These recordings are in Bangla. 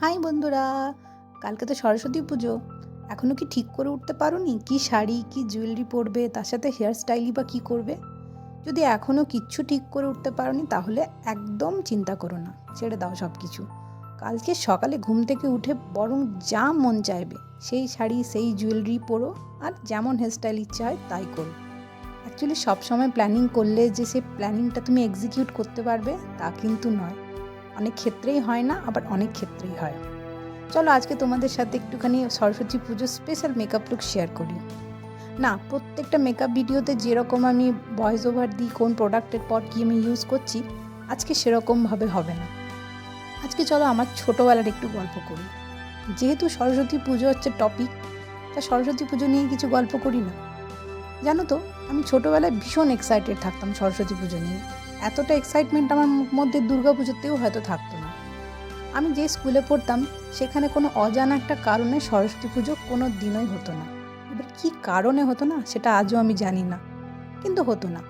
হাই বন্ধুরা, কালকে তো সরস্বতী পুজো। এখনও কি ঠিক করে উঠতে পারোনি? কি শাড়ি, কি জুয়েলারি পরবে, তার সাথে হেয়ার স্টাইলই বা কী করবে? যদি এখনও কিচ্ছু ঠিক করে উঠতে পারোনি, তাহলে একদম চিন্তা করো না, ছেড়ে দাও সব কিছু কালকে সকালে ঘুম থেকে উঠে বরং যা মন চাইবে, সেই শাড়ি, সেই জুয়েলারি পরো, আর যেমন হেয়ারস্টাইল ইচ্ছা হয় তাই করো। অ্যাকচুয়ালি সবসময় প্ল্যানিং করলে যে সেই প্ল্যানিংটা তুমি এক্সিকিউট করতে পারবে, তা কিন্তু নয়। অনেক ক্ষেত্রেই হয় না, আবার অনেক ক্ষেত্রেই হয়। চলো আজকে তোমাদের সাথে একটুখানি সরস্বতী পুজোর স্পেশাল মেকআপ লুক শেয়ার করি। না, প্রত্যেকটা মেকআপ ভিডিওতে যেরকম আমি ভয়েস ওভার দিই, কোন প্রোডাক্টের পর কী আমি ইউজ করছি, আজকে সেরকমভাবে হবে না। আজকে চলো আমার ছোটোবেলার একটু গল্প করি। যেহেতু সরস্বতী পুজো হচ্ছে টপিক তা সরস্বতী পুজো নিয়ে কিছু গল্প করি না। জানো তো, আমি ছোটোবেলায় ভীষণ এক্সাইটেড থাকতাম সরস্বতী পুজো নিয়ে। এতটা এক্সাইটমেন্ট আমার মধ্যে দুর্গা পুজোতেও হয়তো থাকতো না। আমি যে স্কুলে পড়তাম, সেখানে কোনো অজানা একটা কারণে সরস্বতী পুজো কোনো দিনই হতো না। এবার কী কারণে হতো না, সেটা আজও আমি জানি না। কিন্তু হতো না।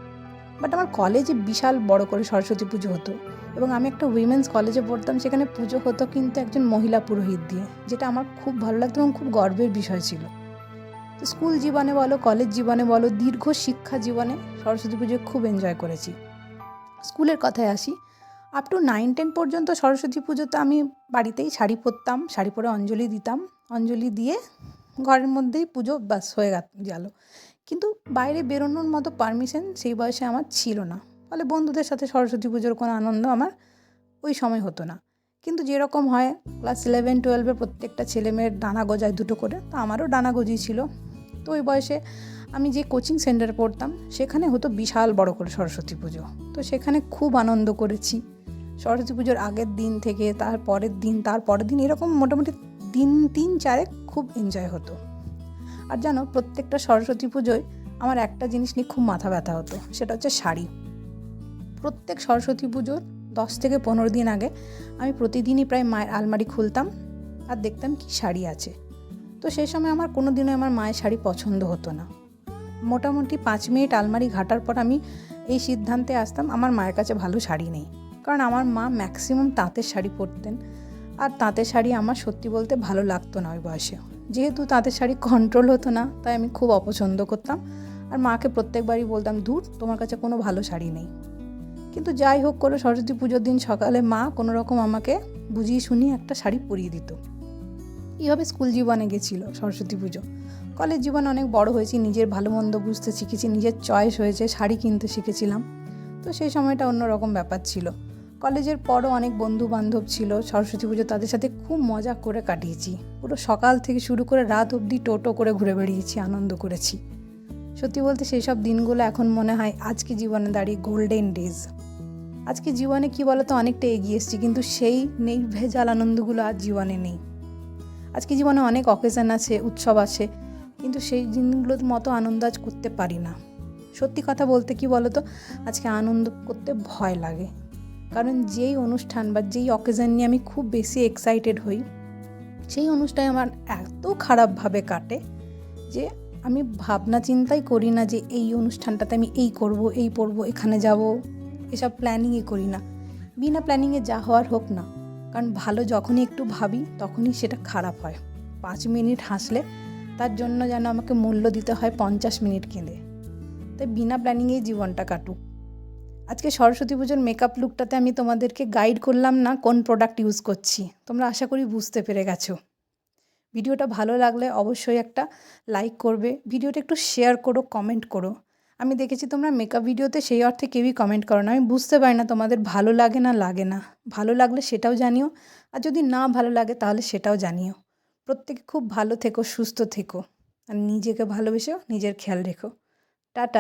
বাট আমার কলেজে বিশাল বড় করে সরস্বতী পুজো হতো এবং আমি একটা উইমেন্স কলেজে পড়তাম, সেখানে পুজো হতো কিন্তু একজন মহিলা পুরোহিত দিয়ে, যেটা আমার খুব ভালো লাগতো এবং খুব গর্বের বিষয় ছিল। তো স্কুল জীবনে বলো, কলেজ জীবনে বলো, দীর্ঘ শিক্ষা জীবনে সরস্বতী পুজো খুব এনজয় করেছি। স্কুলের কথায় আসি আপ টু নাইন টেন পর্যন্ত সরস্বতী পুজোতে আমি বাড়িতেই শাড়ি পরতাম, শাড়ি পরে অঞ্জলি দিতাম। অঞ্জলি দিয়ে ঘরের মধ্যেই পুজো ব্যাস হয়ে গেল। কিন্তু বাইরে বেরোনোর মতো পারমিশন সেই বয়সে আমার ছিল না। ফলে বন্ধুদের সাথে সরস্বতী পুজোর কোনো আনন্দ আমার ওই সময় হতো না। কিন্তু যেরকম হয় ক্লাস ইলেভেন টুয়েলভে প্রত্যেকটা ছেলেমেয়ের ডানা গজায় দুটো করে, তো আমারও ডানা গজি ছিল। তো ওই বয়সে আমি যে কোচিং সেন্টারে পড়তাম, সেখানে হতো বিশাল বড় করে সরস্বতী পুজো। তো সেখানে খুব আনন্দ করেছি। সরস্বতী পুজোর আগের দিন থেকে তার পরের দিন, তার পরের দিন এরকম মোটামুটি দিন তিন, চারেক খুব এনজয় হতো। আর জানো, প্রত্যেকটা সরস্বতী পুজোয় আমার একটা জিনিস নিয়ে খুব মাথা ব্যথা হতো, সেটা হচ্ছে শাড়ি। প্রত্যেক সরস্বতী পুজোর দশ থেকে পনেরো দিন আগে আমি প্রতিদিনই প্রায় মায়ের আলমারি খুলতাম, আর দেখতাম কি শাড়ি আছে। তো সেই সময় আমার কোনো দিনও আমার মায়ের শাড়ি পছন্দ হতো না। মোটামুটি পাঁচ মিনিট আলমারি ঘাটার পর আমি এই সিদ্ধান্তে আসতাম, আমার মায়ের কাছে ভালো শাড়ি নেই। কারণ আমার মা ম্যাক্সিমাম তাঁতের শাড়ি পরতেন। আর তাঁতের শাড়ি আমার সত্যি বলতে ভালো লাগতো না ওই বয়সে। যেহেতু তাঁতের শাড়ি কন্ট্রোল হতো না, তাই আমি খুব অপছন্দ করতাম। আর মাকে প্রত্যেকবারই বলতাম দূর তোমার কাছে কোনো ভালো শাড়ি নেই। কিন্তু যাই হোক করে সরস্বতী পুজোর দিন সকালে মা কোনো রকম আমাকে বুঝিয়ে শুনিয়ে একটা শাড়ি পরিয়ে দিত। এইভাবে স্কুল জীবনে গেছিল সরস্বতী পুজো। কলেজ জীবন অনেক বড় হয়েছি, নিজের ভালো মন্দ বুঝতে শিখেছি, নিজের চয়েস হয়েছে, শাড়ি কিনতে শিখেছিলাম। তো সেই সময়টা অন্যরকম ব্যাপার ছিল। কলেজের পরও অনেক বন্ধু বান্ধব ছিল, সরস্বতী পুজো তাদের সাথে খুব মজা করে কাটিয়েছি। পুরো সকাল থেকে শুরু করে রাত অবধি টোটো করে ঘুরে বেড়িয়েছি, আনন্দ করেছি। সত্যি বলতে সেই সব দিনগুলো এখন মনে হয় আজকে জীবনে দাঁড়িয়ে গোল্ডেন ডেজ আজকে জীবনে কি বলতো, অনেকটা এগিয়ে এসেছি, কিন্তু সেই নির্ভেজাল আনন্দগুলো আজ জীবনে নেই। আজকে জীবনে অনেক অকেশন আছে, উৎসব আছে, কিন্তু সেই দিনগুলোর মতো আনন্দ আজ করতে পারি না। সত্যি কথা বলতে কি বলতো? আজকে আনন্দ করতে ভয় লাগে। কারণ যেই অনুষ্ঠান বা যেই অকেশন নিয়ে আমি খুব বেশি এক্সাইটেড হই, সেই অনুষ্ঠানে আমার এত খারাপভাবে কাটে যে আমি ভাবনা চিন্তাই করি না যে এই অনুষ্ঠানটাতে আমি এই করব, এই পড়ব এখানে যাব, এসব প্ল্যানিংই করি না। বিনা প্ল্যানিংয়ে যা হওয়ার হোক না। কারণ ভালো যখনই একটু ভাবি, তখনই সেটা খারাপ হয়। পাঁচ মিনিট হাসলে তার জন্য যেন আমাকে মূল্য দিতে হয় পঞ্চাশ মিনিট কেঁদে। তাই বিনা প্ল্যানিংয়েই জীবনটা কাটুক। আজকে সরস্বতী পুজোর মেকআপ লুকটাতে আমি তোমাদেরকে গাইড করলাম না কোন প্রোডাক্ট ইউজ করছি। তোমরা আশা করি বুঝতে পেরে গেছো। ভিডিওটা ভালো লাগলে অবশ্যই একটা লাইক করবে। ভিডিওটা একটু শেয়ার করো কমেন্ট করো। আমি দেখেছি তোমরা মেকআপ ভিডিওতে সেই অর্থে কেউই কমেন্ট করো না। আমি বুঝতে পারি না তোমাদের ভালো লাগে না লাগে না। ভালো লাগলে সেটাও জানিও, আর যদি না ভালো লাগে তাহলে সেটাও জানিও। প্রত্যেকে খুব ভালো থেকো, সুস্থ থেকো। আর নিজেকে ভালোবেসেও নিজের খেয়াল রেখো। টাটা।